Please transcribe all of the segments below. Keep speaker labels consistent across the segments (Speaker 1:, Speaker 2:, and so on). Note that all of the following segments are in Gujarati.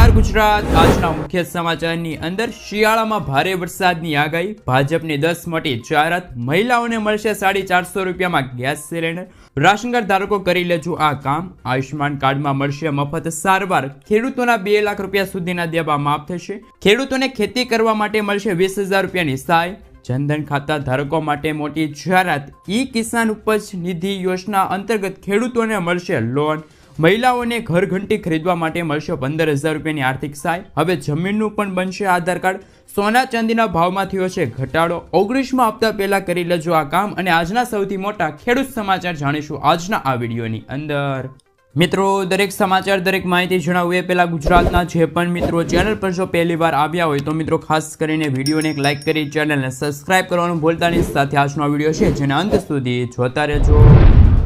Speaker 1: નમસ્કાર, ગુજરાત. આજના મુખ્ય સમાચારની અંદર શિયાળામાં ભારે વરસાદની આગાહી. ભાજપની દસ મોટી જાહેરાત. મહિલાઓને મળશે સાડી ચારસો રૂપિયામાં ગેસ સિલિન્ડર. રાશન કાર્ડ ધારકો કરી લેજો આ કામ. આયુષ્માન કાર્ડમાં મળશે મફત સારવાર. ખેડૂતોના બે લાખ રૂપિયા સુધીના દેવા માફ થશે. ખેડૂતોને ખેતી કરવા માટે મળશે વીસ હજાર રૂપિયાની સહાય. જનધન ખાતા ધારકો માટે મોટી જાહેરાત. ઈ કિસાન ઉપજ નિધિ યોજના અંતર્ગત ખેડૂતોને મળશે લોન. મહિલાઓને ઘર ઘંટી ખરીદવા માટે મળશે પંદર હજાર રૂપિયાની આર્થિક સહાય. હવે જમીનનું પણ બનશે આધાર કાર્ડ. સોના ચાંદીના ભાવમાં થયો છે ઘટાડો. ઓગણીસમાં હપ્તા પહેલા કરી લેજો આ કામ અને આજના સૌથી મોટા ખેડૂત સમાચાર જાણીશું આજના આ વિડીયોની અંદર. મિત્રો, દરેક સમાચાર, દરેક માહિતી જણાવું એ પહેલાં ગુજરાતના જે પણ મિત્રો ચેનલ પર જો પહેલી વાર આવ્યા હોય તો મિત્રો ખાસ કરીને વિડીયોને એક લાઇક કરી ચેનલને સબસ્ક્રાઇબ કરવાનું ભૂલતાની સાથે આજનો વીડિયો છે જેને અંત સુધી જોતા રહેજો.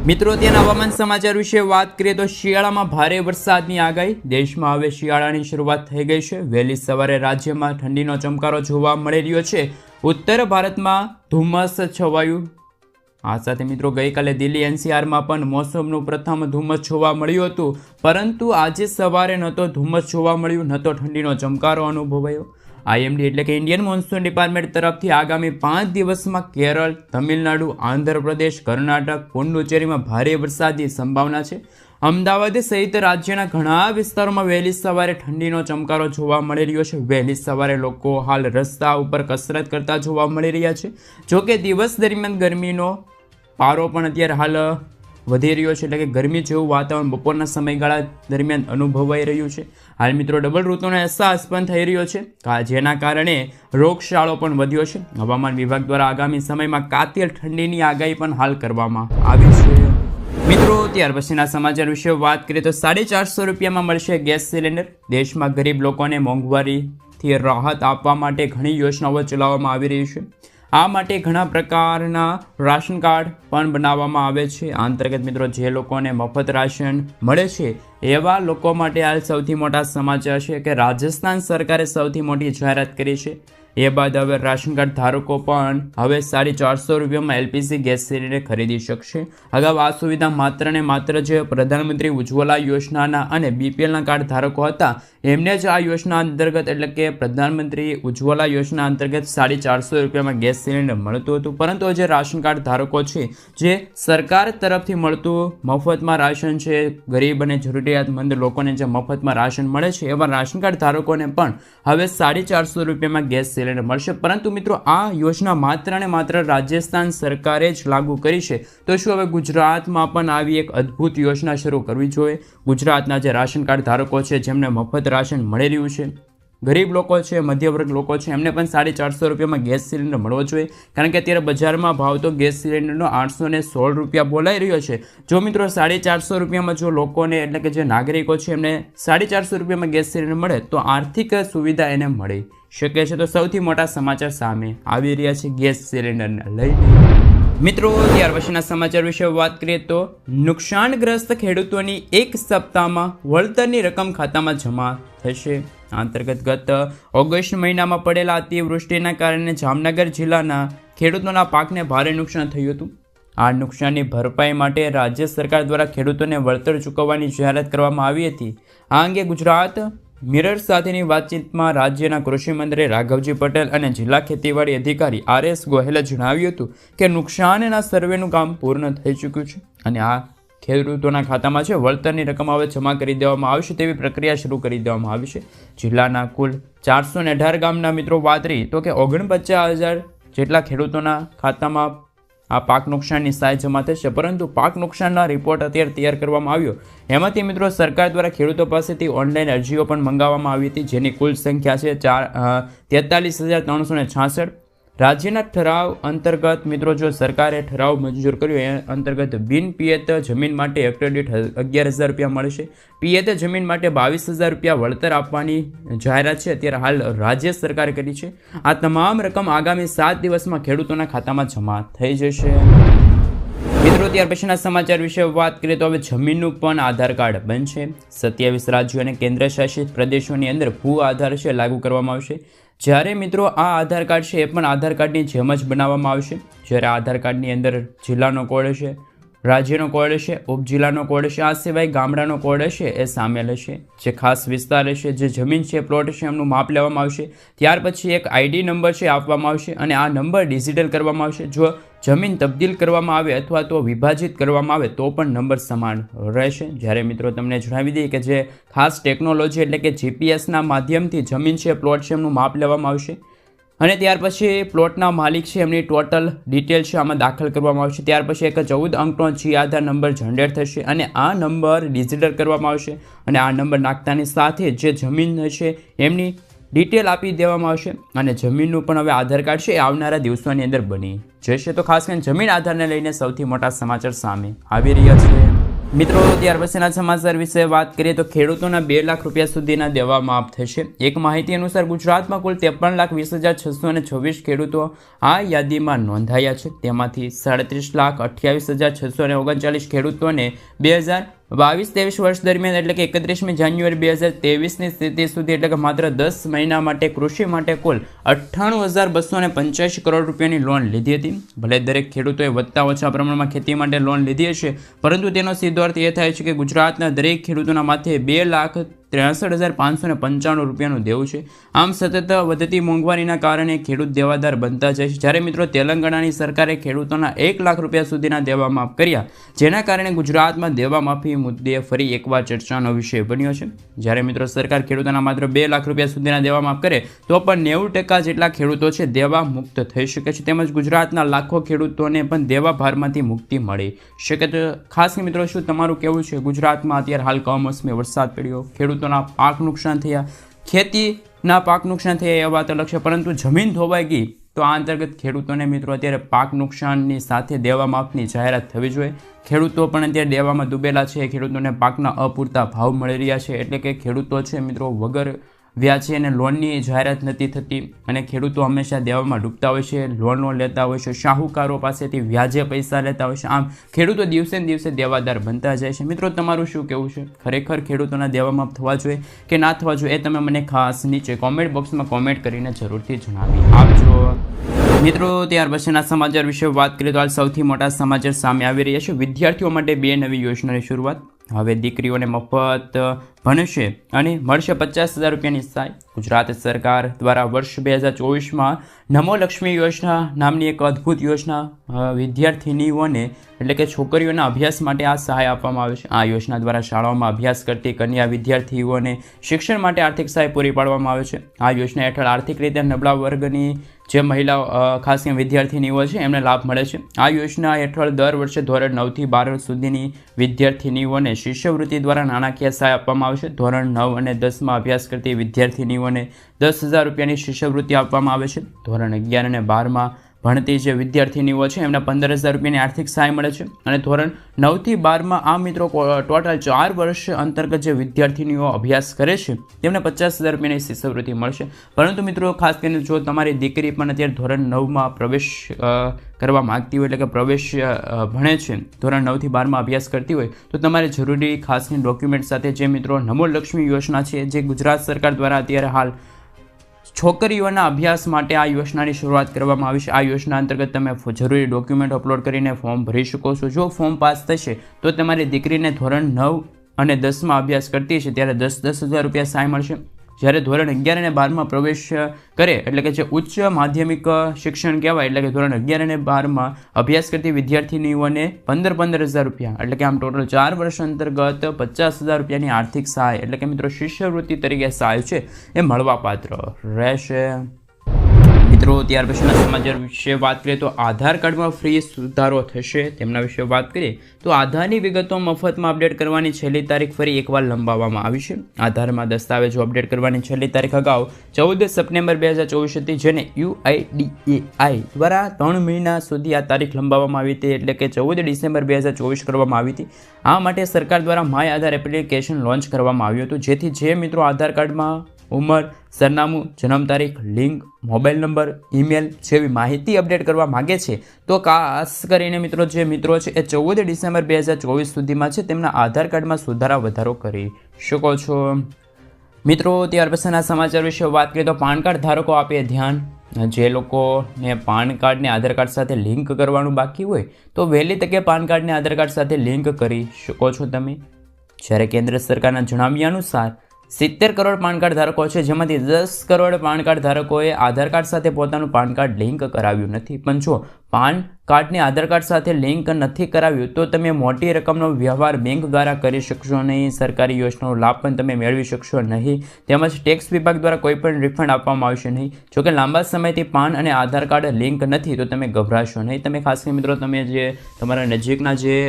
Speaker 1: મિત્રો ત્યાંના હવામાન સમાચાર વિશે વાત કરીએ તો શિયાળામાં ભારે વરસાદની આગાહી. દેશમાં હવે શિયાળાની શરૂઆત થઈ ગઈ છે. વહેલી સવારે રાજ્યમાં ઠંડીનો ચમકારો જોવા મળી રહ્યો છે. ઉત્તર ભારતમાં ધુમ્મસ છવાયું. આ સાથે મિત્રો, ગઈકાલે દિલ્હી એનસીઆરમાં પણ મોસમનું પ્રથમ ધુમ્મસ જોવા મળ્યું હતું. પરંતુ આજે સવારે ન તો ધુમ્મસ જોવા મળ્યું, ન તો ઠંડીનો ચમકારો અનુભવાયો. આઈએમડી એટલે કે ઇન્ડિયન મોન્સૂન ડિપાર્ટમેન્ટ તરફથી આગામી પાંચ દિવસમાં કેરળ, તમિલનાડુ, આંધ્રપ્રદેશ, કર્ણાટક, પુડુચેરીમાં ભારે વરસાદની સંભાવના છે. અમદાવાદ સહિત રાજ્યના ઘણા વિસ્તારોમાં વહેલી સવારે ઠંડીનો ચમકારો જોવા મળી રહ્યો છે. વહેલી સવારે લોકો હાલ રસ્તા ઉપર કસરત કરતા જોવા મળી રહ્યા છે. જોકે દિવસ દરમિયાન ગરમીનો પારો પણ અત્યારે હાલ વધી રહ્યો છે એટલે કે ગરમી જેવું વાતાવરણ બપોરના સમયગાળા દરમિયાન અનુભવાઈ રહ્યું છે. હાલ મિત્રો ડબલ ઋતુનો અહેસાસ પણ થઈ રહ્યો છે. જેના કારણે રોગશાળો પણ વધ્યો છે. હવામાન વિભાગ દ્વારા આગામી સમયમાં કાતિલ ઠંડીની આગાહી પણ હાલ કરવામાં આવી છે. મિત્રો, ત્યાર પછીના સમાચાર વિશે વાત કરીએ તો સાડી ચારસો રૂપિયામાં મળશે ગેસ સિલિન્ડર. દેશમાં ગરીબ લોકોને મોંઘવારીથી રાહત આપવા માટે ઘણી યોજનાઓ ચલાવવામાં આવી રહી છે. આ માટે ઘણા પ્રકારના રાશન કાર્ડ પણ બનાવવામાં આવે છે. આ અંતર્ગત મિત્રો, જે લોકોને મફત રાશન મળે છે, એવા લોકો માટે આ સૌથી મોટા સમાચાર છે કે રાજસ્થાન સરકારે સૌથી મોટી જાહેરાત કરી છે. એ બાદ હવે રાશન કાર્ડ ધારકો પણ હવે સાડી ચારસો રૂપિયામાં એલપીજી ગેસ સિલિન્ડર ખરીદી શકશે. અગાઉ આ સુવિધા માત્ર ને માત્ર જે પ્રધાનમંત્રી ઉજ્જવલા યોજનાના અને બીપીએલના કાર્ડ ધારકો હતા. એમને જ આ યોજના અંતર્ગત એટલે કે પ્રધાનમંત્રી ઉજ્જવલા યોજના અંતર્ગત સાડી ચારસો રૂપિયામાં ગેસ સિલિન્ડર મળતું હતું. પરંતુ જે રાશન કાર્ડ ધારકો છે, જે સરકાર તરફથી મળતું મફતમાં રાશન છે, ગરીબ અને જરૂરિયાતમંદ લોકોને જે મફતમાં રાશન મળે છે, એવા રાશન કાર્ડ ધારકોને પણ હવે સાડી ચારસો રૂપિયામાં ગેસ સિલિન્ડર મળશે. પરંતુ મિત્રો, આ યોજના માત્ર ને માત્ર રાજસ્થાન સરકારે જ લાગુ કરી છે. તો શું હવે ગુજરાતમાં પણ આવી એક અદ્ભુત યોજના શરૂ કરવી જોઈએ? ગુજરાતના જે રાશન કાર્ડ ધારકો છે, જેમને મફત રાશન મળી રહ્યું છે, ગરીબ લોકો છે, મધ્યવર્ગ લોકો છે, એમને પણ સાડી ચારસો રૂપિયામાં ગેસ સિલિન્ડર મળવો જોઈએ. કારણ કે અત્યારે બજારમાં ભાવ તો ગેસ સિલિન્ડરનો આઠસો ને સોળ રૂપિયા બોલાઈ રહ્યો છે. જો મિત્રો, સાડી ચારસો રૂપિયામાં જો લોકોને, એટલે કે જે નાગરિકો છે, એમને સાડી ચારસો રૂપિયામાં ગેસ સિલિન્ડર મળે, તો આર્થિક સુવિધા એને મળી. શકે છે? તો સૌથી મોટા સમાચાર સામે આવી રહ્યા છે ગેસ સિલિન્ડરને લઈને. મિત્રો, ત્યાર પછીના સમાચાર વિશે વાત કરીએ તો નુકસાનગ્રસ્ત ખેડૂતોની એક સપ્તાહમાં વળતરની રકમ ખાતામાં જમા થશે. અંતર્ગત ગત ઓગસ્ટ મહિનામાં પડેલા અતિવૃષ્ટિના કારણે જામનગર જિલ્લાના ખેડૂતોના પાકને ભારે નુકસાન થયું હતું. આ નુકસાનની ભરપાઈ માટે રાજ્ય સરકાર દ્વારા ખેડૂતોને વળતર ચૂકવવાની જાહેરાત કરવામાં આવી હતી. આ અંગે ગુજરાત મિરર સાથેની વાતચીતમાં રાજ્યના કૃષિમંત્રી રાઘવજી પટેલ અને જિલ્લા ખેતીવાડી અધિકારી આર એસ ગોહેલે જણાવ્યું હતું કે નુકસાનના સર્વેનું કામ પૂર્ણ થઈ ચૂક્યું છે અને આ ખેડૂતોના ખાતામાં છે, વળતરની રકમ હવે જમા કરી દેવામાં આવશે તેવી પ્રક્રિયા શરૂ કરી દેવામાં આવી છે. જિલ્લાના કુલ ચારસો અઢાર ગામના મિત્રો વાત રહી તો કે ઓગણપચાસ હજાર જેટલા ખેડૂતોના ખાતામાં આ પાક નુકસાનની સહાય જમા થશે પરંતુ પાક નુકસાનના રિપોર્ટ અત્યારે તૈયાર કરવામાં આવ્યો. એમાંથી મિત્રો સરકાર દ્વારા ખેડૂતો પાસેથી ઓનલાઈન અરજીઓ પણ મંગાવવામાં આવી હતી, જેની કુલ સંખ્યા છે ચાર તેતાલીસ હજાર ત્રણસો ને છાસઠ. રાજ્યના ઠરાવ અંતર્ગત મિત્રો, જો સરકારે ઠરાવ મંજૂર કર્યો, એ અંતર્ગત બિન પિયત જમીન માટે હેક્ટર દીઠ અગિયાર હજાર રૂપિયા મળશે. પિયત જમીન માટે બાવીસ હજાર રૂપિયા વળતર આપવાની જાહેરાત છે. અત્યારે હાલ રાજ્ય સરકારે કરી છે. આ તમામ રકમ આગામી સાત દિવસમાં ખેડૂતોના ખાતામાં જમા થઈ જશે. મિત્રો, ત્યાર પછીના સમાચાર વિશે વાત કરીએ તો હવે જમીનનું પણ આધાર કાર્ડ બનશે. સત્યાવીસ રાજ્યો અને કેન્દ્ર શાસિત પ્રદેશોની અંદર ભૂ આધાર છે, લાગુ કરવામાં આવશે. જ્યારે મિત્રો આ આધાર કાર્ડ છે એ પણ આધાર કાર્ડની જેમ જ બનાવવામાં આવશે. જ્યારે આધાર કાર્ડની અંદર જિલ્લાનો કોડ છે રાજ્યનો કોડ હશે, ઉપજિલ્લાનો કોડ હશે, આ સિવાય ગામડાનો કોડ હશે એ સામેલ હશે જે ખાસ વિસ્તાર હશે, જે જમીન છે, પ્લોટ છે, એમનું માપ લેવામાં આવશે. ત્યાર પછી એક આઈડી નંબર છે આપવામાં આવશે અને આ નંબર ડિજિટલ કરવામાં આવશે. જો જમીન તબદીલ કરવામાં આવે અથવા તો વિભાજિત કરવામાં આવે તો પણ નંબર સમાન રહેશે. જ્યારે મિત્રો તમને જણાવી દઈએ કે જે ખાસ ટેકનોલોજી એટલે કે જીપીએસના માધ્યમથી જમીન છે, પ્લોટ છે, એમનું માપ લેવામાં આવશે. અને ત્યાર પછી પ્લોટના માલિક છે, એમની ટોટલ ડિટેલ છે આમાં દાખલ કરવામાં આવશે. ત્યાર પછી એક ચૌદ અંકનો જી આધાર નંબર જનરેટ થશે અને આ નંબર ડિજિટલ કરવામાં આવશે. અને આ નંબર નાખતાની સાથે જે જમીન છે, એમની ડિટેલ આપી દેવામાં આવશે. અને જમીનનું પણ હવે આધાર કાર્ડ છે, એ આવનારા દિવસોની અંદર બની જશે તો ખાસ કરીને જમીન આધારને લઈને સૌથી મોટા સમાચાર સામે આવી રહ્યા છે. મિત્રો, ત્યાર પછીના સમાચાર વિશે વાત કરીએ તો ખેડૂતોના બે લાખ રૂપિયા સુધીના દેવા માફ થશે. એક માહિતી અનુસાર ગુજરાતમાં કુલ ત્રેપન લાખ વીસ હજાર છસો અને છવ્વીસ ખેડૂતો આ યાદીમાં નોંધાયા છે. તેમાંથી સાડત્રીસ લાખ અઠ્યાવીસ હજાર છસો અને ઓગણચાલીસ ખેડૂતોને બે હજાર બાવીસ, ત્રેવીસ વર્ષ દરમિયાન, એટલે કે એકત્રીસમી જાન્યુઆરી બે હજાર ત્રેવીસની સ્થિતિ સુધી, એટલે કે માત્ર દસ મહિના માટે કૃષિ માટે કુલ અઠ્ઠાણું હજાર બસો ને પંચ્યાસી કરોડ રૂપિયાની લોન લીધી હતી. ભલે દરેક ખેડૂતોએ વધતા ઓછા પ્રમાણમાં ખેતી માટે લોન લીધી હશે, પરંતુ તેનો સીધો અર્થ એ થાય છે કે ગુજરાતના દરેક ખેડૂતોના માથે બે લાખ ત્રેસઠ હજાર પાંચસો ને પંચાણું રૂપિયાનું દેવું છે. આમ સતત વધતી મોંઘવારીના કારણે ખેડૂત દેવાદાર બનતા જાય છે. જ્યારે મિત્રો તેલંગાણાની સરકારે ખેડૂતોના એક લાખ રૂપિયા સુધીના દેવા માફ કર્યા, જેના કારણે ગુજરાતમાં દેવા માફી મુદ્દે ફરી એકવાર ચર્ચાનો વિષય બન્યો છે. જ્યારે મિત્રો સરકાર ખેડૂતોના માત્ર બે લાખ રૂપિયા સુધીના દેવા માફ કરે, તો પણ નેવું ટકા જેટલા ખેડૂતો છે દેવા મુક્ત થઈ શકે છે. તેમજ ગુજરાતના લાખો ખેડૂતોને પણ દેવા ભારમાંથી મુક્તિ મળી શકે. તો ખાસ મિત્રો, શું તમારું કેવું છે? ગુજરાતમાં અત્યારે હાલ કમોસમી વરસાદ પડ્યો. ખેડૂતોના પાક નુકસાન થયા, ખેતીના પાક નુકસાન થયા એ વાત અલગ છે પરંતુ જમીન ધોવાઈ ગઈ તો આ અંતર્ગત ખેડૂતોને મિત્રો અત્યારે પાક નુકસાનની સાથે દેવા માફની જાહેરાત થવી જોઈએ. ખેડૂતો પણ અત્યારે દેવામાં ડૂબેલા છે. ખેડૂતોને પાકના અપૂરતા ભાવ મળી રહ્યા છે. એટલે કે ખેડૂતો છે મિત્રો વગર વ્યાજે અને લોનની જાહેરાત નથી થતી અને ખેડૂતો હંમેશા દેવામાં ડૂબતા હોય છે. લોનો લેતા હોય છે, શાહુકારો પાસેથી વ્યાજે પૈસા લેતા હોય છે. આમ ખેડૂતો દિવસે ને દિવસે દેવાદાર બનતા જાય છે. મિત્રો, તમારું શું કહેવું છે? ખરેખર ખેડૂતોના દેવામાં થવા જોઈએ કે ના થવા જોઈએ એ તમે મને ખાસ નીચે કોમેન્ટ બોક્સમાં કોમેન્ટ કરીને જરૂરથી જણાવી આપજો. મિત્રો, ત્યાર પછીના સમાચાર વિશે વાત કરીએ તો હાલ સૌથી મોટા સમાચાર સામે આવી રહ્યા છે. વિદ્યાર્થીઓ માટે બે નવી યોજનાની શરૂઆત. હવે દીકરીઓને મફત ભણશે અને મળશે પચાસ હજાર રૂપિયાની સહાય. ગુજરાત સરકાર દ્વારા વર્ષ બે હજાર ચોવીસમાં નમો લક્ષ્મી યોજના નામની એક અદ્ભુત યોજના વિદ્યાર્થીનીઓને એટલે કે છોકરીઓના અભ્યાસ માટે આ સહાય આપવામાં આવે છે. આ યોજના દ્વારા શાળાઓમાં અભ્યાસ કરતી કન્યા વિદ્યાર્થીઓને શિક્ષણ માટે આર્થિક સહાય પૂરી પાડવામાં આવે છે. આ યોજના હેઠળ આર્થિક રીતે નબળા વર્ગની જે મહિલાઓ ખાસ કરીને વિદ્યાર્થીનીઓ છે, એમને લાભ મળે છે. આ યોજના હેઠળ દર વર્ષે ધોરણ નવથી બાર સુધીની વિદ્યાર્થીનીઓને શિષ્યવૃત્તિ દ્વારા નાણાકીય સહાય આપવામાં આવે છે ધોરણ નવ અને દસમાં અભ્યાસ કરતી વિદ્યાર્થિનીઓને દસ હજાર રૂપિયાની શિષ્યવૃત્તિ આપવામાં આવે છે. ધોરણ અગિયાર અને બારમાં ભણતી જે વિદ્યાર્થિનીઓ છે, એમને પંદર હજાર રૂપિયાની આર્થિક સહાય મળે છે. અને ધોરણ નવથી બારમાં આ મિત્રો ટોટલ ચાર વર્ષ અંતર્ગત જે વિદ્યાર્થિનીઓ અભ્યાસ કરે છે, તેમને પચાસ હજાર રૂપિયાની શિષ્યવૃત્તિ મળશે. પરંતુ મિત્રો, ખાસ કરીને જો તમારી દીકરી પણ અત્યારે ધોરણ નવમાં પ્રવેશ કરવા માગતી હોય એટલે કે પ્રવેશ ભણે છે, ધોરણ નવથી બારમાં અભ્યાસ કરતી હોય, તો તમારે જરૂરી ખાસ કરીને ડોક્યુમેન્ટ સાથે જે મિત્રો નમો લક્ષ્મી યોજના છે, જે ગુજરાત સરકાર દ્વારા અત્યારે હાલ છોકરીઓના અભ્યાસ માટે આ યોજનાની શરૂઆત કરવામાં આવી છે. આ યોજના અંતર્ગત તમે જરૂરી ડોક્યુમેન્ટ અપલોડ કરીને ફોર્મ ભરી શકો છો. જો ફોર્મ પાસ થશે, તો તમારી દીકરીને ધોરણ નવ અને દસમાં અભ્યાસ કરતી છે ત્યારે દસ દસ હજાર રૂપિયા સહાય મળશે. જ્યારે ધોરણ અગિયાર અને બારમાં પ્રવેશ કરે, એટલે કે જે ઉચ્ચ માધ્યમિક શિક્ષણ કહેવાય, એટલે કે ધોરણ અગિયાર અને બારમાં અભ્યાસ કરતી વિદ્યાર્થીનીઓને પંદર પંદર હજાર રૂપિયા, એટલે કે આમ ટોટલ ચાર વર્ષ અંતર્ગત પચાસ હજાર રૂપિયાની આર્થિક સહાય, એટલે કે મિત્રો શિષ્યવૃત્તિ તરીકે સહાય છે, એ મળવાપાત્ર રહેશે. મિત્રો, ત્યાર પછીના સમાચાર વિશે વાત કરીએ તો આધાર કાર્ડમાં ફ્રી સુધારો થશે તેમના વિશે વાત કરીએ તો આધારની વિગતો મફતમાં અપડેટ કરવાની છેલ્લી તારીખ ફરી એકવાર લંબાવવામાં આવી છે. આધારમાં દસ્તાવેજો અપડેટ કરવાની છેલ્લી તારીખ અગાઉ ચૌદ સપ્ટેમ્બર બે હજાર ચોવીસ હતી, જેને યુઆઈડીએઆઈ દ્વારા ત્રણ મહિના સુધી આ તારીખ લંબાવવામાં આવી હતી, એટલે કે ચૌદ ડિસેમ્બર બે હજાર ચોવીસ કરવામાં આવી હતી. આ માટે સરકાર દ્વારા માય આધાર એપ્લિકેશન લોન્ચ કરવામાં આવ્યું હતું, જેથી જે મિત્રો આધાર કાર્ડમાં ઉંમર, સરનામું, જન્મ તારીખ, લિંક, મોબાઈલ નંબર, ઈમેલ જેવી માહિતી અપડેટ કરવા માગે છે. તો ખાસ કરીને મિત્રો, જે મિત્રો છે એ ચૌદ ડિસેમ્બર બે હજાર ચોવીસ સુધીમાં છે, તેમના આધાર કાર્ડમાં સુધારા વધારો કરી શકો છો. મિત્રો, ત્યાર પછીના સમાચાર વિશે વાત કરીએ તો પાન કાર્ડ ધારકો આપે ધ્યાન. જે લોકોને પાન કાર્ડને આધાર કાર્ડ સાથે લિંક કરવાનું બાકી હોય, તો વહેલી તકે પાન કાર્ડને આધાર કાર્ડ સાથે લિંક કરી શકો છો તમે. જ્યારે કેન્દ્ર સરકારના જણાવ્યા અનુસાર સિત્તેર કરોડ પાન કાર્ડ ધારકો છે, જેમાંથી દસ કરોડ પાન કાર્ડ ધારકોએ આધાર કાર્ડ સાથે પોતાનું પાન કાર્ડ લિંક કરાવ્યું નથી. પણ જો પાન કાર્ડને આધાર કાર્ડ સાથે લિંક નથી કરાવ્યું, તો તમે મોટી રકમનો વ્યવહાર બેંક દ્વારા કરી શકશો નહીં. સરકારી યોજનાનો લાભ પણ તમે મેળવી શકશો નહીં. તેમજ ટેક્સ વિભાગ દ્વારા કોઈપણ રિફંડ આપવામાં આવશે નહીં. જોકે લાંબા સમયથી પાન અને આધાર કાર્ડ લિંક નથી, તો તમે ગભરાશો નહીં. તમે ખાસ કરીને મિત્રો, તમે જે તમારા નજીકના જે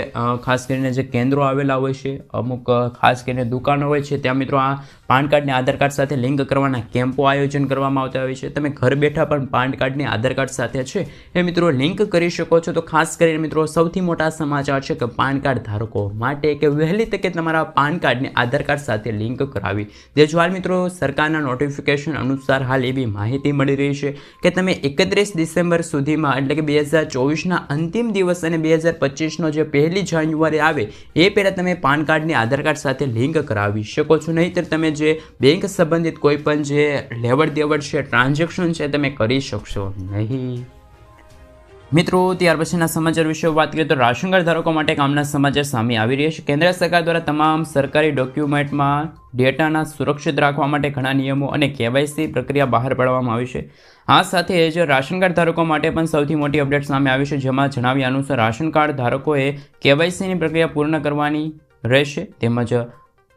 Speaker 1: ખાસ કરીને જે કેન્દ્રો આવેલા હોય છે, અમુક ખાસ કરીને દુકાનો હોય છે, ત્યાં મિત્રો આ પાન કાર્ડને આધાર કાર્ડ સાથે લિંક કરવાના કેમ્પો આયોજન કરવામાં આવતા હોય છે. તમે ઘર બેઠા પણ પાન કાર્ડને આધાર કાર્ડ સાથે છે. એ મિત્રો, લિંક કરી શકો છો. તો ખાસ કરીને મિત્રો, સૌથી મોટા સમાચાર છે કે પાન કાર્ડ ધારકો માટે કે વહેલી તકે તમારા પાન કાર્ડને આધાર કાર્ડ સાથે લિંક કરાવી. દેજો હાલ મિત્રો, સરકારના નોટિફિકેશન અનુસાર હાલ એવી માહિતી મળી રહી છે કે તમે એકત્રીસ ડિસેમ્બર સુધીમાં, એટલે કે બે હજાર ચોવીસના અંતિમ દિવસ અને બે હજાર પચીસનો જે પહેલી જાન્યુઆરી આવે, એ પહેલાં તમે પાન કાર્ડને આધાર કાર્ડ સાથે લિંક કરાવી શકો છો. નહીંતર તમે જે બેંક સંબંધિત કોઈ પણ જે લેવડ દેવડ છે ટ્રાન્ઝેક્શન છે, તમે કરી શકશો નહીં. મિત્રો, ત્યાર પછીના સમાચાર વિશે વાત કરીએ તો રાશન કાર્ડ ધારકો માટે કામના સમાચાર સામે આવી રહ્યા છે. કેન્દ્ર સરકાર દ્વારા તમામ સરકારી ડોક્યુમેન્ટમાં ડેટાના સુરક્ષિત રાખવા માટે ઘણા નિયમો અને કેવાયસી પ્રક્રિયા બહાર પાડવામાં આવી છે. આ સાથે જ રાશન કાર્ડ ધારકો માટે પણ સૌથી મોટી અપડેટ સામે આવી છે, જેમાં જણાવ્યા અનુસાર રાશન કાર્ડ ધારકોએ કેવાયસીની પ્રક્રિયા પૂર્ણ કરવાની રહેશે તેમજ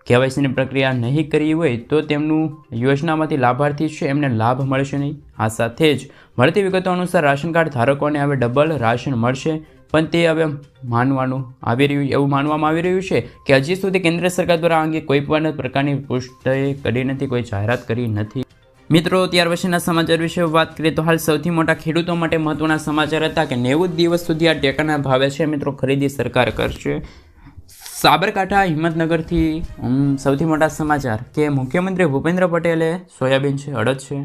Speaker 1: કેવાયસીની પ્રક્રિયા નહીં કરી હોય તો તેમનું યોજનામાંથી લાભાર્થી છે, એમને લાભ મળશે નહીં. આ સાથે જ મળતી વિગતો અનુસાર રાશન કાર્ડ ધારકોને હવે ડબલ રાશન મળશે, પણ તે હવે માનવાનું આવી રહ્યું, એવું માનવામાં આવી રહ્યું છે કે હજી સુધી કેન્દ્ર સરકાર દ્વારા અંગે કોઈ પણ પ્રકારની પુષ્ટિ કરી નથી, કોઈ જાહેરાત કરી નથી. મિત્રો, ત્યાર પછીના સમાચાર વિશે વાત કરીએ તો હાલ સૌથી મોટા ખેડૂતો માટે મહત્વના સમાચાર હતા કે નેવું દિવસ સુધી આ ટેકાના ભાવે છે. મિત્રો, ખરીદી સરકાર કરશે. સાબરકાંઠા, હિંમતનગરથી સૌથી મોટા સમાચાર કે મુખ્યમંત્રી ભૂપેન્દ્ર પટેલે સોયાબીન છે, અડદ છે,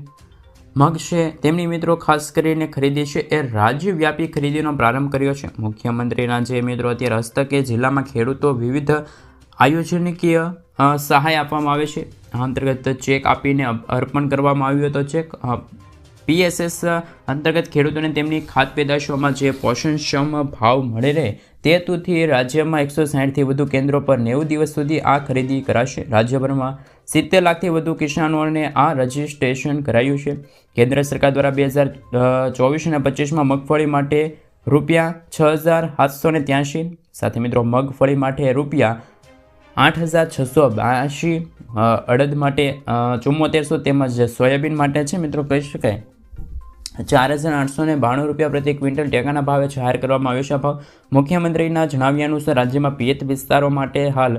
Speaker 1: મગ છે, તેમની મિત્રો ખાસ કરીને ખરીદી છે, એ રાજ્યવ્યાપી ખરીદીનો પ્રારંભ કર્યો છે. મુખ્યમંત્રીના જે મિત્રો અત્યારે હસ્તકે જિલ્લામાં ખેડૂતો વિવિધ આયોજનકીય સહાય આપવામાં આવે છે. અંતર્ગત ચેક આપીને અર્પણ કરવામાં આવ્યો હતો. ચેક પીએસએસ અંતર્ગત ખેડૂતોને તેમની ખાત પેદાશોમાં જે પોષણક્ષમ ભાવ મળે રહે તે હેતુથી રાજ્યમાં એકસો સાહીઠથી વધુ કેન્દ્રો પર નેવું દિવસ સુધી આ ખરીદી કરાશે. રાજ્યભરમાં સિત્તેર લાખથી વધુ કિસાનોને આ રજિસ્ટ્રેશન કરાયું છે. કેન્દ્ર સરકાર દ્વારા બે હજાર ચોવીસ અને પચીસમાં મગફળી માટે રૂપિયા છ હજાર સાતસો ને ત્યાંશી, સાથે મિત્રો મગફળી માટે રૂપિયા આઠ હજાર છસો બ્યાસી અડદ માટે ચુમ્મોતેરસો તેમજ સોયાબીન માટે છે. મિત્રો કહી શકાય? ચાર હજાર આઠસો ને બાણું રૂપિયા પ્રતિ ક્વિન્ટલ ટેકાના ભાવે જાહેર કરવામાં આવ્યો છે ભાવ. મુખ્યમંત્રીના જણાવ્યા અનુસાર રાજ્યમાં પિયત વિસ્તારો માટે હાલ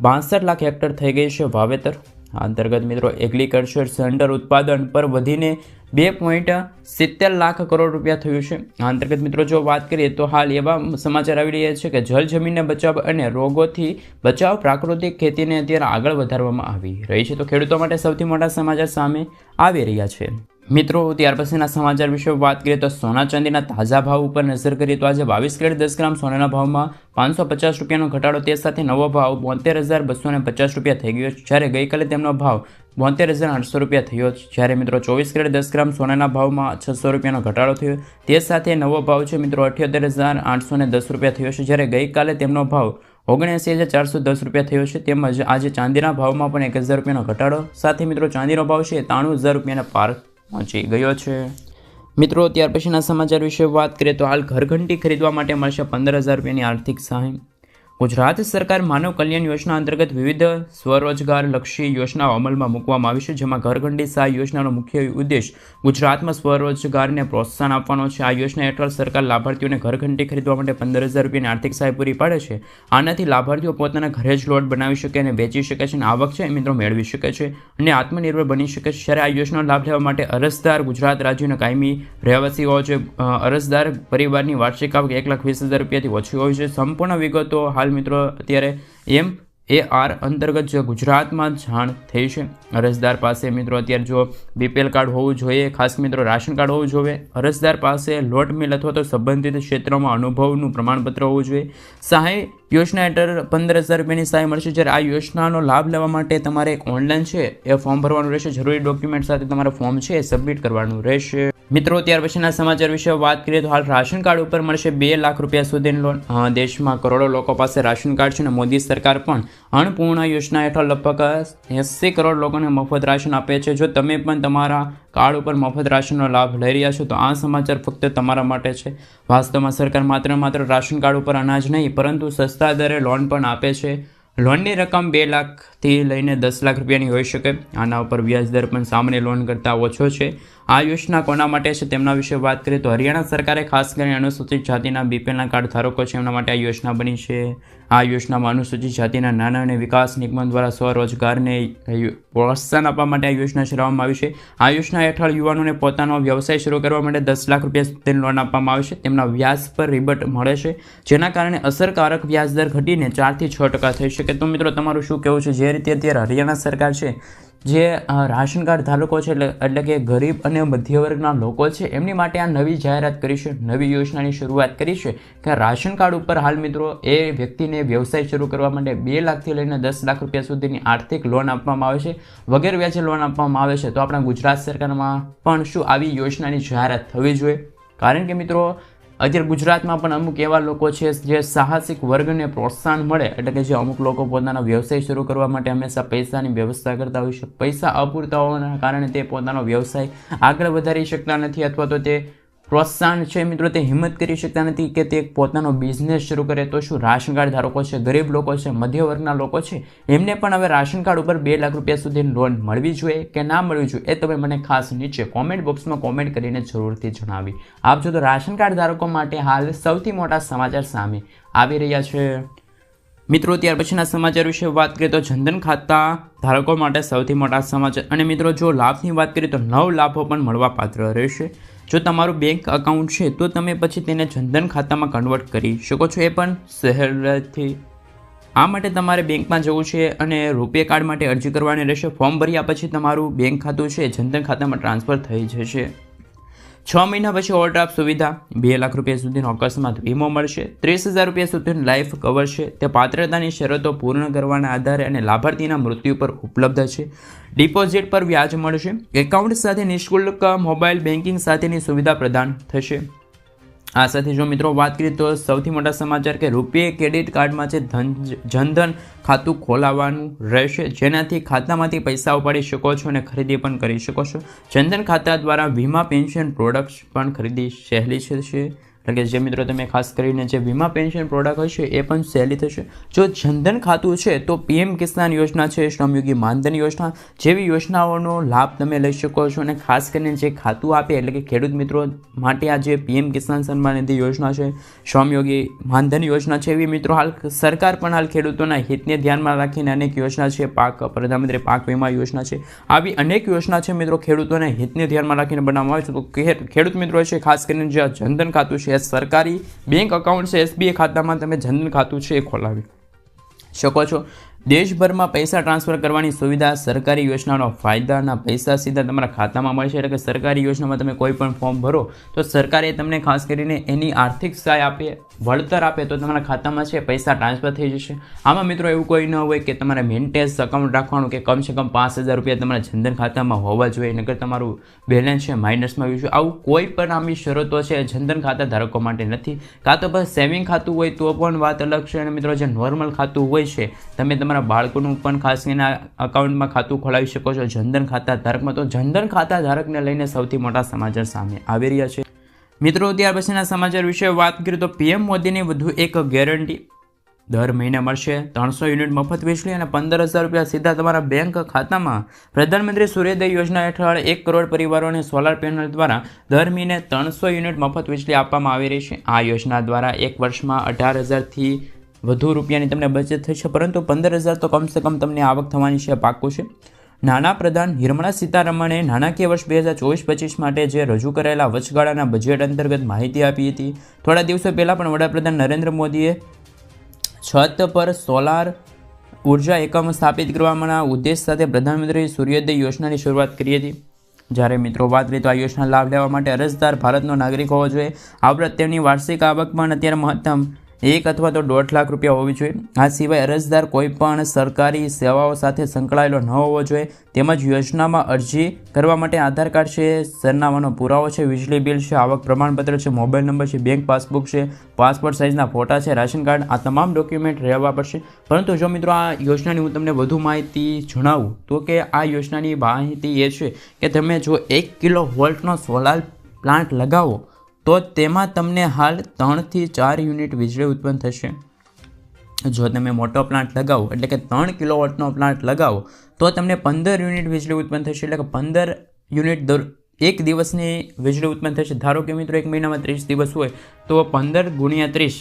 Speaker 1: બાસઠ લાખ હેક્ટર થઈ ગઈ છે વાવેતર. આ અંતર્ગત મિત્રો એગ્રીકલ્ચર સેન્ટર ઉત્પાદન પર વધીને બે પોઈન્ટ સિત્તેર લાખ કરોડ રૂપિયા થયું છે. આ અંતર્ગત મિત્રો જો વાત કરીએ તો હાલ એવા સમાચાર આવી રહ્યા છે કે જળ જમીનને બચાવ અને રોગોથી બચાવ પ્રાકૃતિક ખેતીને અત્યારે આગળ વધારવામાં આવી રહી છે. તો ખેડૂતો માટે સૌથી મોટા સમાચાર સામે આવી રહ્યા છે. મિત્રો ત્યાર પછીના સમાચાર વિશે વાત કરીએ તો સોના ચાંદીના તાજા ભાવ ઉપર નજર કરીએ તો આજે બાવીસ કેરેટ દસ ગ્રામ સોનાના ભાવમાં પાંચસો પચાસ રૂપિયાનો ઘટાડો. તે સાથે નવો ભાવ બોતેર હજાર બસો પચાસ રૂપિયા થઈ ગયો જ્યારે ગઈકાલે તેમનો ભાવ બોતેર હજાર આઠસો રૂપિયા થયો જ્યારે મિત્રો ચોવીસ કેરેટ દસ ગ્રામ સોનાના ભાવમાં છસો રૂપિયાનો ઘટાડો થયો. તે સાથે નવો ભાવ છે મિત્રો અઠ્યોતેર હજાર આઠસો દસ રૂપિયા થયો છે. જ્યારે ગઈકાલે તેમનો ભાવ ઓગણએંસી હજાર ચારસો દસ રૂપિયા થયો છે. તેમજ આજે ચાંદીના ભાવમાં પણ એક હજાર રૂપિયાનો ઘટાડો. સાથે મિત્રો ચાંદીનો ભાવ છે ત્રાણું હજાર રૂપિયાના પાર પહોંચી ગયો છે. મિત્રો, ત્યાર પછીના સમાચાર વિશે વાત કરીએ તો હાલ ઘરઘંટી ખરીદવા માટે મળશે પંદર હજાર રૂપિયાની આર્થિક સહાય. ગુજરાત સરકાર માનવ કલ્યાણ યોજના અંતર્ગત વિવિધ સ્વરોજગાર લક્ષી યોજનાઓ અમલમાં મૂકવામાં આવી છે, જેમાં ઘરઘંટી સહાય યોજનાનો મુખ્ય ઉદ્દેશ ગુજરાતમાં સ્વરોજગારને પ્રોત્સાહન આપવાનો છે. આ યોજના હેઠળ સરકાર લાભાર્થીઓને ઘરઘંટી ખરીદવા માટે પંદર હજાર રૂપિયાની આર્થિક સહાય પૂરી પાડે છે. આનાથી લાભાર્થીઓ પોતાના ઘરે જ લોટ બનાવી શકે અને વેચી શકે છે અને આવક છે મિત્રો મેળવી શકે છે અને આત્મનિર્ભર બની શકે છે. જ્યારે આ યોજનાનો લાભ લેવા માટે અરજદાર ગુજરાત રાજ્યના કાયમી રહેવાસી હોય જોઈએ અરજદાર પરિવારની વાર્ષિક આવક એક લાખ વીસ હજાર રૂપિયાથી ઓછી હોય છે. સંપૂર્ણ વિગતો હાલ મિત્રો, અત્યારે એમ એ આર અંતર્ગત ગુજરાતમાં જાણ થઈ છે. અરજદાર પાસે મિત્રો અત્યારે જો બીપીએલ કાર્ડ હોવું જોઈએ, ખાસ મિત્રો રાશન કાર્ડ હોવું જોઈએ. અરજદાર પાસે લોટ મિલ અથવા તો સંબંધિત ક્ષેત્રમાં અનુભવનું પ્રમાણપત્ર હોવું જોઈએ. સહાય યોજના હેઠળ પંદર હજાર રૂપિયાની સહાય મળશે. જ્યારે આ યોજનાનો લાભ લેવા માટે તમારે એક ઓનલાઈન છે, એ ફોર્મ ભરવાનું રહેશે. જરૂરી ડોક્યુમેન્ટ સાથે તમારે ફોર્મ છે, એ સબમિટ કરવાનું રહેશે. મિત્રો, ત્યાર પછીના સમાચાર વિશે વાત કરીએ તો હાલ રાશન કાર્ડ ઉપર મળશે બે લાખ રૂપિયા સુધીની લોન. દેશમાં કરોડો લોકો પાસે રાશન કાર્ડ છે અને મોદી સરકાર પણ અન્નપૂર્ણા યોજના હેઠળ લગભગ એંસી કરોડ લોકોને મફત રાશન આપે છે. જો તમે પણ તમારા કાર્ડ ઉપર મફત રાશનનો લાભ લઈ રહ્યા છો, તો આ સમાચાર ફક્ત તમારા માટે છે. વાસ્તવમાં સરકાર માત્ર માત્ર રાશન કાર્ડ ઉપર અનાજ નહીં, પરંતુ સસ્તા દરે લોન પણ આપે છે. લોનની રકમ બે લાખથી લઈને દસ લાખ રૂપિયાની હોઈ શકે. આના ઉપર વ્યાજ દર પણ સામાન્ય લોન કરતાં ઓછો છે. આ યોજના કોના માટે છે તેમના વિશે વાત કરીએ તો હરિયાણા સરકારે ખાસ કરીને અનુસૂચિત જાતિના બીપીએલના કાર્ડ ધારકો છે, એમના માટે આ યોજના બની છે. આ યોજનામાં અનુસૂચિત જાતિના નાના અને વિકાસ નિગમ દ્વારા સ્વરોજગારને પ્રોત્સાહન આપવા માટે આ યોજના ચલાવવામાં આવી છે. આ યોજના હેઠળ યુવાનોને પોતાનો વ્યવસાય શરૂ કરવા માટે દસ લાખ રૂપિયા સુધીની લોન આપવામાં આવે છે. તેમના વ્યાજ પર રિબટ મળે છે, જેના કારણે અસરકારક વ્યાજ દર ઘટીને ચારથી છ ટકા થઈ શકે. તો મિત્રો, તમારું શું કહેવું છે? જે રીતે અત્યારે હરિયાણા સરકાર છે જે રાશન કાર્ડ ધારકો છે એટલે એટલે કે ગરીબ અને મધ્ય વર્ગના લોકો છે, એમની માટે આ નવી જાહેરાત કરી છે, નવી યોજનાની શરૂઆત કરી છે કે રાશન કાર્ડ ઉપર હાલ મિત્રો એ વ્યક્તિને વ્યવસાય શરૂ કરવા માટે બે લાખથી લઈને દસ લાખ રૂપિયા સુધીની આર્થિક લોન આપવામાં આવે છે, વગેરે વ્યાજે લોન આપવામાં આવે છે. તો આપણા ગુજરાત સરકારમાં પણ શું આવી યોજનાની જાહેરાત થવી જોઈએ? કારણ કે મિત્રો અત્યારે ગુજરાતમાં પણ અમુક એવા લોકો છે જે સાહસિક વર્ગને પ્રોત્સાહન મળે, એટલે કે જે અમુક લોકો પોતાનો વ્યવસાય શરૂ કરવા માટે હંમેશા પૈસાની વ્યવસ્થા કરતા હોય છે. પૈસા અપૂરતા હોવાના કારણે તે પોતાનો વ્યવસાય આગળ વધારી શકતા નથી અથવા તો તે પ્રોત્સાહન છે મિત્રો, તે હિંમત કરી શકતા નથી કે તે પોતાનો બિઝનેસ શરૂ કરે. તો શું રાશન કાર્ડ ધારકો છે, ગરીબ લોકો છે મધ્ય વર્ગના લોકો છે, એમને પણ હવે રાશન કાર્ડ ઉપર બે લાખ રૂપિયા સુધી લોન મળવી જોઈએ કે ના મળવી જોઈએ એ તમે મને ખાસ નીચે કોમેન્ટ બોક્સમાં કોમેન્ટ કરીને જરૂરથી જણાવી. આપજો તો રાશન કાર્ડ ધારકો માટે હાલ સૌથી મોટા સમાચાર સામે આવી રહ્યા છે. મિત્રો, ત્યાર પછીના સમાચાર વિશે વાત કરીએ તો જનધન ખાતા ધારકો માટે સૌથી મોટા સમાચાર. અને મિત્રો, જો લાભની વાત કરીએ તો નવ લાભો પણ મળવાપાત્ર રહેશે જો તમારું બેંક અકાઉન્ટ છે, તો તમે પછી તેને જનધન ખાતામાં કન્વર્ટ કરી શકો છો. એ પણ સહેલાઈથી આ માટે તમારે બેંકમાં જવું છે અને રૂપે કાર્ડ માટે અરજી કરવાની રહેશે. ફોર્મ ભર્યા પછી તમારું બેંક ખાતું છે, જનધન ખાતામાં ટ્રાન્સફર થઈ જશે. છ મહિના પછી ઓવરડ્રાફ્ટ સુવિધા. બે લાખ રૂપિયા સુધીનો અકસ્માત વીમો મળશે. ત્રીસ હજાર રૂપિયા સુધીનું લાઈફ કવર છે. તે પાત્રતાની શરતો પૂર્ણ કરવાના આધારે અને લાભાર્થીના મૃત્યુ પર ઉપલબ્ધ છે. ડિપોઝિટ પર વ્યાજ મળશે. એકાઉન્ટ સાથે નિઃશુલ્ક મોબાઈલ બેન્કિંગ સાથેની સુવિધા પ્રદાન થશે. આ સાથે જો મિત્રો વાત કરીએ તો સૌથી મોટા સમાચાર કે રૂપિયે ક્રેડિટ કાર્ડમાં છે ધન જનધન ખાતું ખોલાવવાનું રહેશે. જેનાથી ખાતામાંથી પૈસા ઉપાડી શકો છો અને ખરીદી પણ કરી શકો છો. જનધન ખાતા દ્વારા વીમા, પેન્શન, પ્રોડક્ટ્સ પણ ખરીદી સહેલી થશે એટલે કે જે મિત્રો તમે ખાસ કરીને જે વીમા પેન્શન પ્રોડક્ટ હશે એ પણ સહેલી થશે. જો જનધન ખાતું છે, તો પીએમ કિસાન યોજના છે, શ્રમયોગી માનધન યોજના, જેવી યોજનાઓનો લાભ તમે લઈ શકો છો અને ખાસ કરીને જે ખાતું આપે, એટલે કે ખેડૂત મિત્રો માટે આ જે પીએમ કિસાન સન્માન નિધિ યોજના છે, શ્રમયોગી માનધન યોજના છે, એવી મિત્રો હાલ સરકાર પણ હાલ ખેડૂતોના હિતને ધ્યાનમાં રાખીને અનેક યોજના છે. પાક પ્રધાનમંત્રી પાક વીમા યોજના છે. આવી અનેક યોજના છે મિત્રો ખેડૂતોને હિતને ધ્યાનમાં રાખીને બનાવવામાં આવે છે. તો ખેડૂત મિત્રો છે, ખાસ કરીને જે જનધન ખાતું છે એ સરકારી બેંક અકાઉન્ટ છે એસબીઆઈ ખાતામાં તમે જનધન ખાતું છે એ ખોલાવી શકો છો? દેશભરમાં પૈસા ટ્રાન્સફર કરવાની સુવિધા સરકારી યોજનાનો ફાયદાના પૈસા સીધા તમારા ખાતામાં મળશે. એટલે કે સરકારી યોજનામાં તમે કોઈ પણ ફોર્મ ભરો, તો સરકારે તમને ખાસ કરીને એની આર્થિક સહાય આપે, વળતર આપે, તો તમારા ખાતામાં છે, પૈસા ટ્રાન્સફર થઈ જશે. આમાં મિત્રો એવું કોઈ ન હોય કે તમારે મેન્ટેન્સ અકાઉન્ટ રાખવાનું કે કમસે કમ પાંચ હજાર રૂપિયા તમારા જનધન ખાતામાં હોવા જોઈએ, નકર તમારું બેલેન્સ છે, માઇનસમાં આવ્યું છે આવું કોઈ પણ આમી શરતો છે, જનધન ખાતા ધારકો માટે નથી. કાં તો બસ સેવિંગ ખાતું હોય તો પણ વાત અલગ છે, અને મિત્રો જે નોર્મલ ખાતું હોય છે, તમે તમારા બાળકોનું પણ ખાસ કરીને અકાઉન્ટમાં ખાતું ખોલાવી શકો છો. જનધન ખાતા ધારકમાં તો જનધન ખાતા ધારકને લઈને સૌથી મોટા સમાચાર સામે આવી રહ્યા છે. મિત્રો, ત્યાર પછીના સમાચાર વિશે વાત કરીએ તો પીએમ મોદીની વધુ એક ગેરંટી દર મહિને મળશે. ત્રણસો યુનિટ મફત વીજળી અને પંદર હજાર રૂપિયા સીધા તમારા બેંક ખાતામાં. પ્રધાનમંત્રી સૂર્યોદય યોજના હેઠળ એક કરોડ પરિવારોને સોલાર પેનલ દ્વારા દર મહિને ત્રણસો યુનિટ મફત વીજળી આપવામાં આવી રહી છે. આ યોજના દ્વારા એક વર્ષમાં અઢાર હજારથી વધુ રૂપિયાની તમને બચત થશે પરંતુ પંદર હજાર તો કમસે કમ તમને આવક થવાની છે પાકો છે. નાના પ્રધાન નિર્મળા સીતારમણે નાણાકીય વર્ષ બે હજાર ચોવીસ પચીસ માટે જે રજૂ કરેલા વચગાળાના બજેટ અંતર્ગત માહિતી આપી હતી, થોડા દિવસો પહેલાં પણ વડાપ્રધાન નરેન્દ્ર મોદીએ છત પર સોલાર ઊર્જા એકમ સ્થાપિત કરવાના ઉદ્દેશ સાથે પ્રધાનમંત્રી સૂર્યોદય યોજનાની શરૂઆત કરી હતી. જ્યારે મિત્રો વાત કરીએ તો આ યોજના લાભ લેવા માટે અરજદાર ભારતનો નાગરિક હોવો જોઈએ. આ ઉપરાંત તેમની વાર્ષિક આવક પણ અત્યારે મહત્તમ એક અથવા તો દોઢ લાખ રૂપિયા હોવી જોઈએ. આ સિવાય અરજદાર કોઈ પણ સરકારી સેવાઓ સાથે સંકળાયેલો ન હોવો જોઈએ. તેમજ યોજનામાં અરજી કરવા માટે આધાર કાર્ડ છે, સરનામાનો પુરાવો છે, વીજળી બિલ છે, આવક પ્રમાણપત્ર છે, મોબાઈલ નંબર છે, બેંક પાસબુક છે, પાસપોર્ટ સાઇઝના ફોટા છે, રાશન કાર્ડ, આ તમામ ડોક્યુમેન્ટ રહેવા પડશે. પરંતુ જો મિત્રો આ યોજનાની હું તમને વધુ માહિતી જણાવું, તો કે આ યોજનાની માહિતી એ છે કે તમે જો એક કિલો વોલ્ટનો સોલાર પ્લાન્ટ લગાવો તો તેમાં તમને હાલ ત્રણથી ચાર યુનિટ વીજળી ઉત્પન્ન થશે. જો તમે મોટો પ્લાન્ટ લગાવો, એટલે કે ત્રણ કિલોવોટનો પ્લાન્ટ લગાવો, તો તમને પંદર યુનિટ વીજળી ઉત્પન્ન થશે. એટલે કે પંદર યુનિટ દર એક દિવસની વીજળી ઉત્પન્ન થશે. ધારો કે મિત્રો એક મહિનામાં ત્રીસ દિવસ હોય, તો પંદર ગુણ્યા ત્રીસ,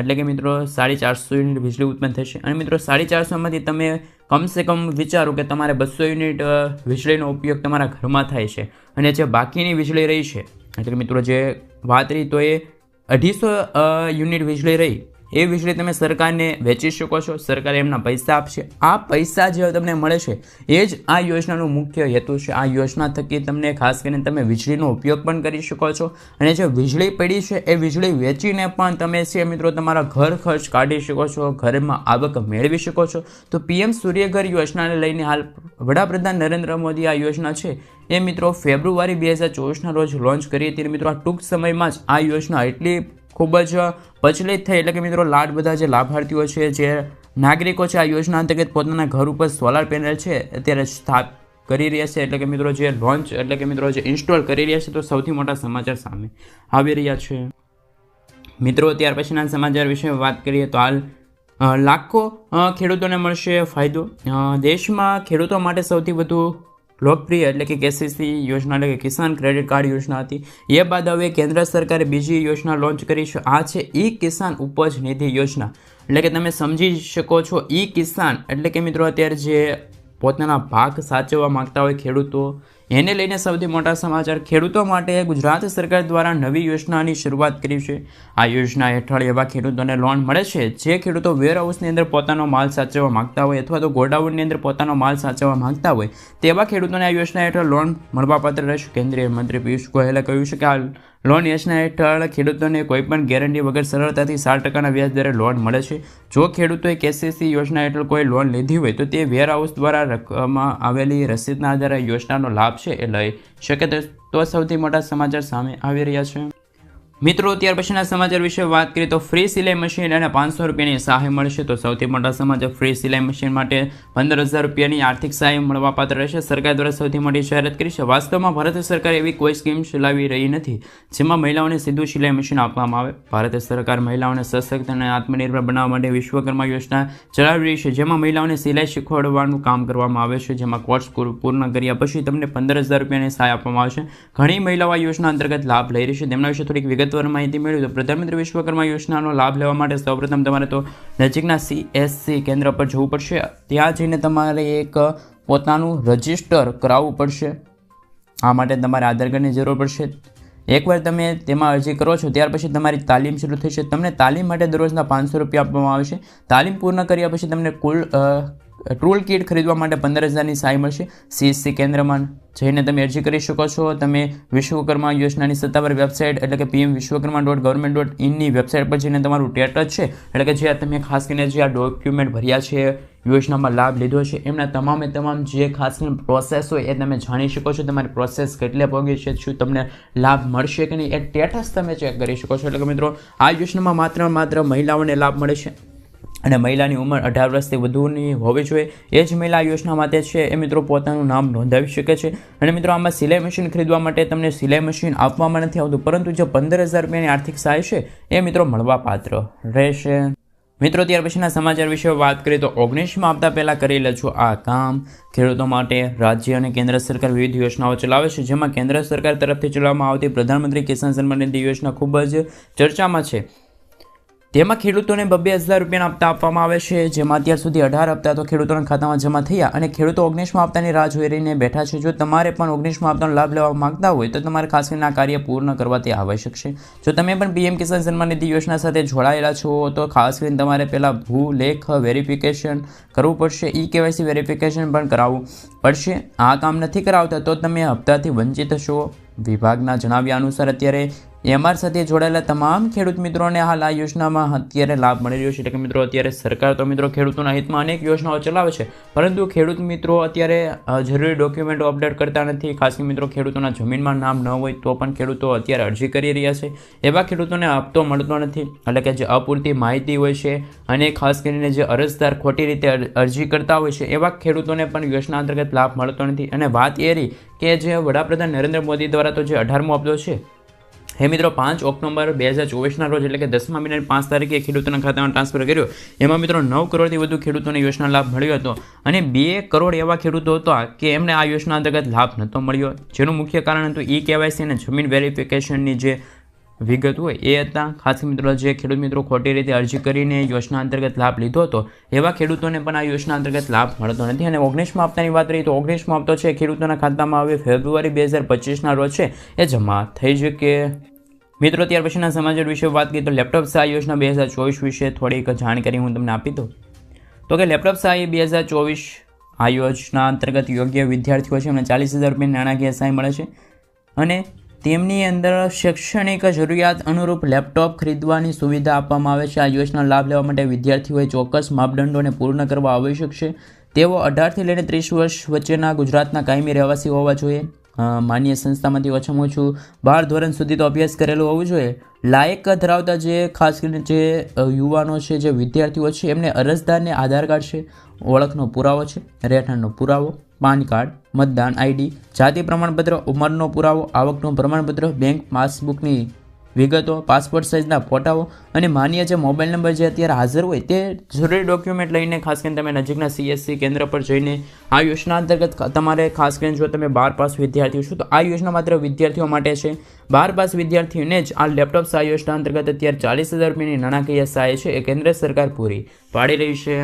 Speaker 1: એટલે કે મિત્રો સાડી ચારસો યુનિટ વીજળી ઉત્પન્ન થશે. અને મિત્રો સાડી ચારસોમાંથી તમે કમસે કમ વિચારો કે તમારે બસો યુનિટ વીજળીનો ઉપયોગ તમારા ઘરમાં થાય છે. અને જે બાકીની વીજળી રહી છે એટલે મિત્રો જે વાત રહી તો એ અઢીસો યુનિટ વીજળી રહી. એ વીજળી તમે સરકારને વેચી શકો છો, સરકાર એમના પૈસા આપશે. આ પૈસા જે તમને મળે છે, એ જ આ યોજનાનું મુખ્ય હેતુ છે. આ યોજના થકી તમને ખાસ કરીને તમે વીજળીનો ઉપયોગ પણ કરી શકો છો. અને જે વીજળી પડી છે, એ વીજળી વેચીને પણ તમે છે મિત્રો તમારા ઘર ખર્ચ કાઢી શકો છો, ઘરમાં આવક મેળવી શકો છો. તો પીએમ સૂર્યઘર યોજનાને લઈને હાલ વડાપ્રધાન નરેન્દ્ર મોદી આ યોજના છે. એ મિત્રો ફેબ્રુઆરી બે હજાર ચોવીસના રોજ લોન્ચ કરી હતી મિત્રો આ ટૂંક સમયમાં જ આ યોજના એટલી ખૂબ જ પ્રચલિત થઈ એટલે કે મિત્રો લાડ બધા જે લાભાર્થીઓ છે, જે નાગરિકો છે, આ યોજના અંતર્ગત પોતાના ઘર ઉપર સોલાર પેનલ છે, અત્યારે સ્થાપ કરી રહ્યા છે એટલે કે મિત્રો જે લોન્ચ એટલે કે મિત્રો જે ઇન્સ્ટોલ કરી રહ્યા છે તો સૌથી મોટા સમાચાર સામે આવી રહ્યા છે. મિત્રો ત્યાર પછીના સમાચાર વિશે વાત કરીએ તો હાલ લાખો ખેડૂતોને મળશે ફાયદો. દેશમાં ખેડૂતો માટે સૌથી વધુ લોકપ્રિય એટલે કે કેસીસી યોજના એટલે કે કિસાન ક્રેડિટ કાર્ડ યોજના હતી. એ બાદ હવે કેન્દ્ર સરકારે બીજી યોજના લોન્ચ કરી છે. આ છે ઈ કિસાન ઉપજ નિધિ યોજના. એટલે કે તમે સમજી શકો છો, ઈ કિસાન એટલે કે મિત્રો અત્યારે જે પોતાના પાક સાચવવા માંગતા હોય ખેડૂતો એને લઈને સૌથી મોટા સમાચાર ખેડૂતો માટે ગુજરાત સરકાર દ્વારા નવી યોજનાની શરૂઆત કરી છે. આ યોજના હેઠળ એવા ખેડૂતોને લોન મળે છે જે ખેડૂતો વેરહાઉસની અંદર પોતાનો માલ સાચવવા માગતા હોય અથવા તો ગોડાઉનની અંદર પોતાનો માલ સાચવવા માંગતા હોય, તેવા ખેડૂતોને આ યોજના હેઠળ લોન મળવાપાત્ર રહેશે. કેન્દ્રીય મંત્રી પિયુષ ગોયલે કહ્યું છે કે આ લોન યોજના હેઠળ ખેડૂતોને કોઈપણ ગેરંટી વગર સરળતાથી સાત ટકાના વ્યાજ દરે લોન મળે છે. જો ખેડૂતોએ કેસીસી યોજના હેઠળ કોઈ લોન લીધી હોય તો તે વેરહાઉસ દ્વારા રકમમાં આવેલી રસીદના આધારે યોજનાનો લાભ છે. એ લઈ શકે તો સૌથી મોટા સમાચાર સામે આવી રહ્યા છે. મિત્રો, ત્યાર પછીના સમાચાર વિશે વાત કરીએ તો ફ્રી સિલાઈ મશીન અને પાંચસો રૂપિયાની સહાય મળશે. તો સૌથી મોટા સમાચાર ફ્રી સિલાઈ મશીન માટે પંદર હજાર રૂપિયાની આર્થિક સહાય મળવાપાત્ર રહેશે. સરકાર દ્વારા સૌથી મોટી જાહેરાત કરી છે. વાસ્તવમાં ભારત સરકાર એવી કોઈ સ્કીમ ચલાવી રહી નથી, જેમાં મહિલાઓને સીધું સિલાઈ મશીન આપવામાં આવે. ભારત સરકાર મહિલાઓને સશક્ત અને આત્મનિર્ભર બનાવવા માટે વિશ્વકર્મા યોજના ચલાવી રહી છે, જેમાં મહિલાઓને સિલાઈ શીખવાડવાનું કામ કરવામાં આવે છે, જેમાં કોર્સ પૂર્ણ કર્યા પછી તમને પંદર હજાર રૂપિયાની સહાય આપવામાં આવશે. ઘણી મહિલાઓ આ યોજના અંતર્ગત લાભ લઈ રહી છે. તેમના વિશે થોડીક વિગતવાર માહિતી મેળવી તો પ્રધાનમંત્રી વિશ્વકર્મા યોજનાનો લાભ લેવા માટે સૌપ્રથમ તમારે તો નજીકના સીએસસી કેન્દ્ર પર જવું પડશે. ત્યાં જઈને તમારે એક પોતાનું રજિસ્ટર કરાવવું પડશે. આ માટે તમારે આધાર કાર્ડની જરૂર પડશે. એકવાર તમે તેમાં અરજી કરો છો, ત્યાર પછી તમારી તાલીમ શરૂ થશે તમને તાલીમ માટે દરરોજના પાંચસો રૂપિયા આપવામાં આવશે તાલીમ પૂર્ણ કર્યા પછી તમને કુલ ટૂલ કિટ ખરીદવા માટે પંદર હજારની સહાય મળશે સીએસસી કેન્દ્રમાં. જઈને તમે અરજી કરી શકો છો. તમે વિશ્વકર્મા યોજનાની સત્તાવાર વેબસાઇટ એટલે કે PM Vishwakarma dot government dot ઇનની website પર જઈને તમારું ટેટ છે. એટલે કે જે તમે ખાસ કરીને જે આ ડોક્યુમેન્ટ ભર્યા છે, યોજનામાં લાભ લીધો છે, એમના તમામે તમામ જે ખાસ કરીને પ્રોસેસ હોય એ તમે જાણી શકો છો. તમારી પ્રોસેસ કેટલે પહોંચી છે, શું તમને લાભ મળશે કે નહીં એ સ્ટેટસ તમે ચેક કરી શકો છો. એટલે કે મિત્રો, આ યોજનામાં માત્ર માત્ર મહિલાઓને લાભ મળે છે. અને મહિલાની ઉંમર અઢાર વર્ષથી વધુની હોવી જોઈએ. એ જ મહિલા યોજના માટે છે એ મિત્રો પોતાનું નામ નોંધાવી શકે છે. અને મિત્રો, આમાં સિલાઈ મશીન ખરીદવા માટે તમને સિલાઈ મશીન આપવામાં નથી આવતું, પરંતુ જે પંદર હજાર રૂપિયાની આર્થિક સહાય છે, એ મિત્રો મળવાપાત્ર રહેશે. મિત્રો, ત્યાર પછીના સમાચાર વિશે વાત કરીએ તો ઓગણીસમાં આપતા પહેલાં કરી લેજો આ કામ, ખેડૂતો માટે રાજ્ય અને કેન્દ્ર સરકાર વિવિધ યોજનાઓ ચલાવે છે, જેમાં કેન્દ્ર સરકાર તરફથી ચલાવવામાં આવતી પ્રધાનમંત્રી કિસાન સન્માન નિધિ યોજના ખૂબ જ ચર્ચામાં છે. તેમાં ખેડૂતોને બબ્બે હજાર રૂપિયાના હપ્તા આપવામાં આવે છે, જેમાં અત્યાર સુધી અઢાર હપ્તા તો ખેડૂતોના ખાતામાં જમા થયા અને ખેડૂતો ઓગણીસમાં હપ્તાની રાહ જોઈ રહીને બેઠા છે. જો તમારે પણ ઓગણીસમાં હપ્તાનો લાભ લેવા માંગતા હોય તો તમારે ખાસ કરીને આ કાર્ય પૂર્ણ કરવા તે આવશ્યક છે. જો તમે પણ પીએમ કિસાન સન્માન નિધિ યોજના સાથે જોડાયેલા છો, તો ખાસ કરીને તમારે પહેલાં ભૂલેખ વેરિફિકેશન કરવું પડશે. ઈ કેવાયસી વેરિફિકેશન પણ કરાવવું પડશે. આ કામ નથી કરાવતા તો તમે હપ્તાથી વંચિત છો વિભાગના જણાવ્યા અનુસાર અત્યારે એમઆર સાથે જોડાયેલા તમામ ખેડૂત મિત્રોને હાલ આ યોજનામાં અત્યારે લાભ મળી રહ્યો છે. એટલે કે મિત્રો, અત્યારે સરકાર તો મિત્રો ખેડૂતોના હિતમાં અનેક યોજનાઓ ચલાવે છે, પરંતુ ખેડૂત મિત્રો અત્યારે જરૂરી ડોક્યુમેન્ટો અપડેટ કરતા નથી. ખાસ મિત્રો ખેડૂતોના જમીનમાં નામ ન હોય તો પણ ખેડૂતો અત્યારે અરજી કરી રહ્યા છે. એવા ખેડૂતોને આપતો મળતો નથી. એટલે કે જે અપૂરતી માહિતી હોય છે અને ખાસ કરીને જે અરજદાર ખોટી રીતે અરજી કરતા હોય છે, એવા ખેડૂતોને પણ યોજના અંતર્ગત લાભ મળતો નથી. અને વાત એ રહી કે જે વડાપ્રધાન નરેન્દ્ર મોદી દ્વારા તો જે અઢારમો હપ્તો છે હે મિત્રો, પાંચ ઓક્ટોબર બે હજાર ચોવીસના રોજ, એટલે કે દસમા મહિનાની પાંચ તારીખે ખેડૂતોના ખાતામાં ટ્રાન્સફર કર્યો. એમાં મિત્રો, નવ કરોડથી વધુ ખેડૂતોને યોજના લાભ મળ્યો હતો અને બે કરોડ એવા ખેડૂતો હતા કે એમને આ યોજના અંતર્ગત લાભ નહોતો મળ્યો. જેનું મુખ્ય કારણ હતું ઈ કેવાયસી અને જમીન વેરિફિકેશનની જે વિગત હોય એ હતા. ખાસ મિત્રો, જે ખેડૂત મિત્રો ખોટી રીતે અરજી કરીને યોજના અંતર્ગત લાભ લીધો હતો, એવા ખેડૂતોને પણ આ યોજના અંતર્ગત લાભ મળતો નથી. અને ઓગણીસમાં હપ્તાની વાત રહી તો ઓગણીસમાં હપ્તો છે ખેડૂતોના ખાતામાં હવે ફેબ્રુઆરી બે હજાર પચીસના રોજ છે એ જમા થઈ શકે. મિત્રો, ત્યાર પછીના સમાચાર વિશે વાત કરીએ તો લેપટોપ સહાય યોજના બે હજાર ચોવીસ વિશે થોડીક જાણકારી હું તમને આપી દઉં. તો કે લેપટોપ સહાય બે હજાર ચોવીસ આ યોજના અંતર્ગત યોગ્ય વિદ્યાર્થીઓ છે એમને ચાલીસ હજાર રૂપિયા નાણાકીય સહાય મળે છે. અને તેમની અંદર શૈક્ષણિક જરૂરિયાત અનુરૂપ લેપટોપ ખરીદવાની સુવિધા આપવામાં આવે છે. આ યોજના લાભ લેવા માટે વિદ્યાર્થીઓએ ચોક્કસ માપદંડોને પૂર્ણ કરવા આવશ્યક છે. તેઓ અઢારથી લઈને ત્રીસ વર્ષ વચ્ચેના ગુજરાતના કાયમી રહેવાસી હોવા જોઈએ. માન્ય સંસ્થામાંથી ઓછામાં ઓછું બાર ધોરણ સુધી તો અભ્યાસ કરેલો હોવું જોઈએ. લાયક ધરાવતા જે, ખાસ કરીને જે યુવાનો છે, જે વિદ્યાર્થીઓ છે, એમને અરજદારને આધાર કાર્ડ છે, ઓળખનો પુરાવો છે, રહેઠાણનો પુરાવો, પાન કાર્ડ મતદાન આઈડી, જાતિ પ્રમાણપત્ર, ઉંમરનો પુરાવો, આવકનું પ્રમાણપત્ર, બેંક પાસબુકની વિગતો, પાસપોર્ટ સાઇઝના ફોટાઓ અને માન્ય જે મોબાઈલ નંબર જે અત્યારે હાજર હોય તે જરૂરી ડોક્યુમેન્ટ લઈને ખાસ કરીને તમે નજીકના સીએસસી કેન્દ્ર પર જઈને આ યોજના અંતર્ગત તમારે ખાસ કરીને જો તમે બાર પાસ વિદ્યાર્થીઓ છો તો આ યોજના માત્ર વિદ્યાર્થીઓ માટે છે. બાર પાસ વિદ્યાર્થીઓને જ આ લેપટોપ સહાય યોજના અંતર્ગત અત્યારે ચાલીસ હજાર રૂપિયાની નાણાકીય સહાય છે એ કેન્દ્ર સરકાર પૂરી પાડી રહી છે.